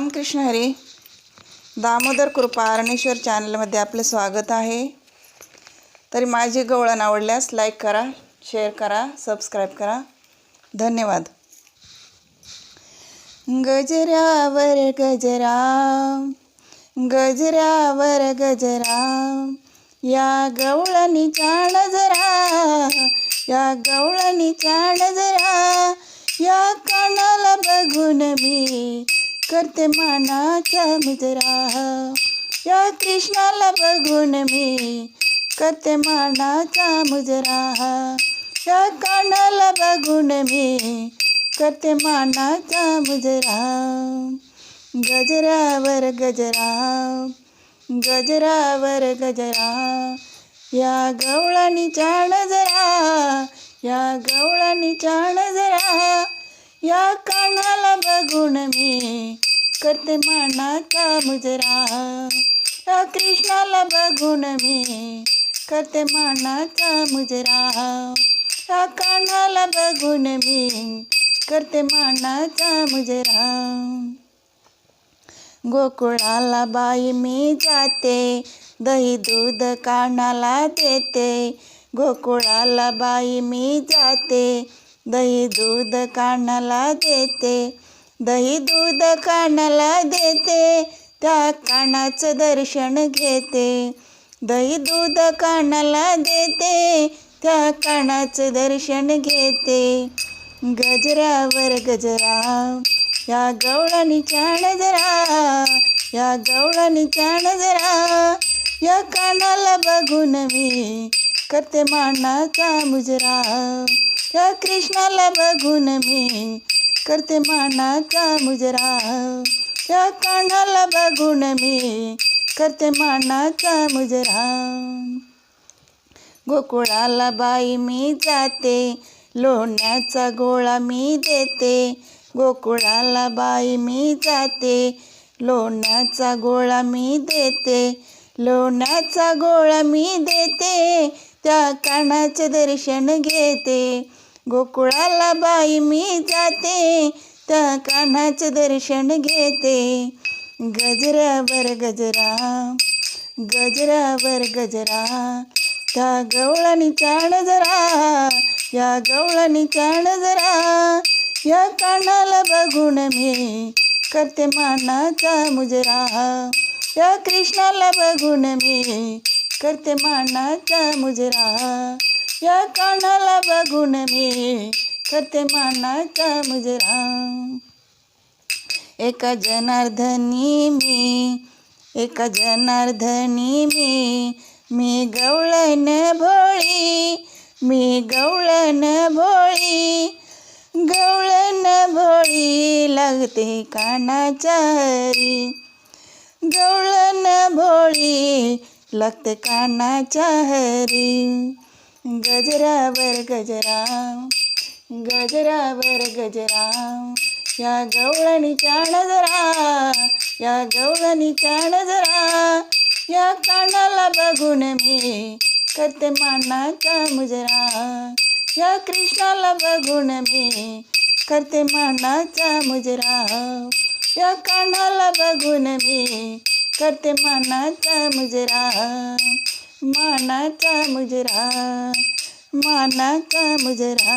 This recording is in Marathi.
रामकृष्ण हरी दामोदर कृपा अरणेश्वर चॅनलमध्ये आपलं स्वागत आहे. तरी माझी गवळण आवडल्यास लाईक करा शेअर करा सबस्क्राईब करा. धन्यवाद. गजरावर गजरा गजरावर गजरा या गवळणीच्या नजरा या गवळणीच्या नजरा या कानाला बघून मी करते मानाचा मुजरा या कृष्णाला बघून मी करते मनाचा मुजरा या कानाला बघून मी करते मानाचा मुजरा गजरावर गजरा गजरावर गजरा. या गवळानी चाण जरा या निचाण जरा. या कानाला बघून मी करते मानाचा मुजरा. या कृष्णाला बघून मी करते मानाचा मुजरा. या कानाला बघून मी करते मानाचा मुजरा. गोकुळाला बाई मी जाते दही दूध कानाला देते. गोकुळाला बाई मी जाते दही दूध कानाला देते दही दूध कानाला देते त्या कानाचं दर्शन घेते. दही दूध कानाला देते त्या कानाचं दर्शन घेते. गजरावर गजरा या गवळणीच्या जरा या गवळणीच्या जरा या कानाला बघून मी करते मानाचा मुजरा. या कृष्णाला बघून मी करते मानाचा मुजरा त्या कानाला बघून मी करते मानाचा मुजरा गोकुळाला बाई मी जाते लोण्याचा गोळा मी देते. गोकुळाला बाई मी जाते लोण्याचा गोळा मी देते. लोण्याचा गोळा मी देते त्या कानाचे दर्शन घेते. गोकुळाला बाई मी जाते त्या कानाचे दर्शन घेते. गजरावर गजरा गजरावर गजरा त्या गवळणी चाण जरा या निचार जरा. या कानाला बघून मी करते मानाचा मुजरा. या कृष्णाला बघून मी करते मानाचा मुजरा. या कानाला बघून मी करते मानाचा मुजरा. एका जनार्दनी मी एका जनार्दनी मी मी गवळण भोळी मी गवळण भोळी. गवळण भोळी लागते कानाच्या हरी. गवळण भोळी लागते कानाच्या हरी. गजरावर गजरा गजरावर गजरा या गवळणीच्या नजरा या गवळणीच्या नजरा या कानाला बघून मी करते मानाचा मुजरा. या कृष्णाला बघून मी करते मानाचा मुजरा. या कानाला बघून मी करते मानाचा मुजरा. मानाचा मुजरा मानाचा मुजरा.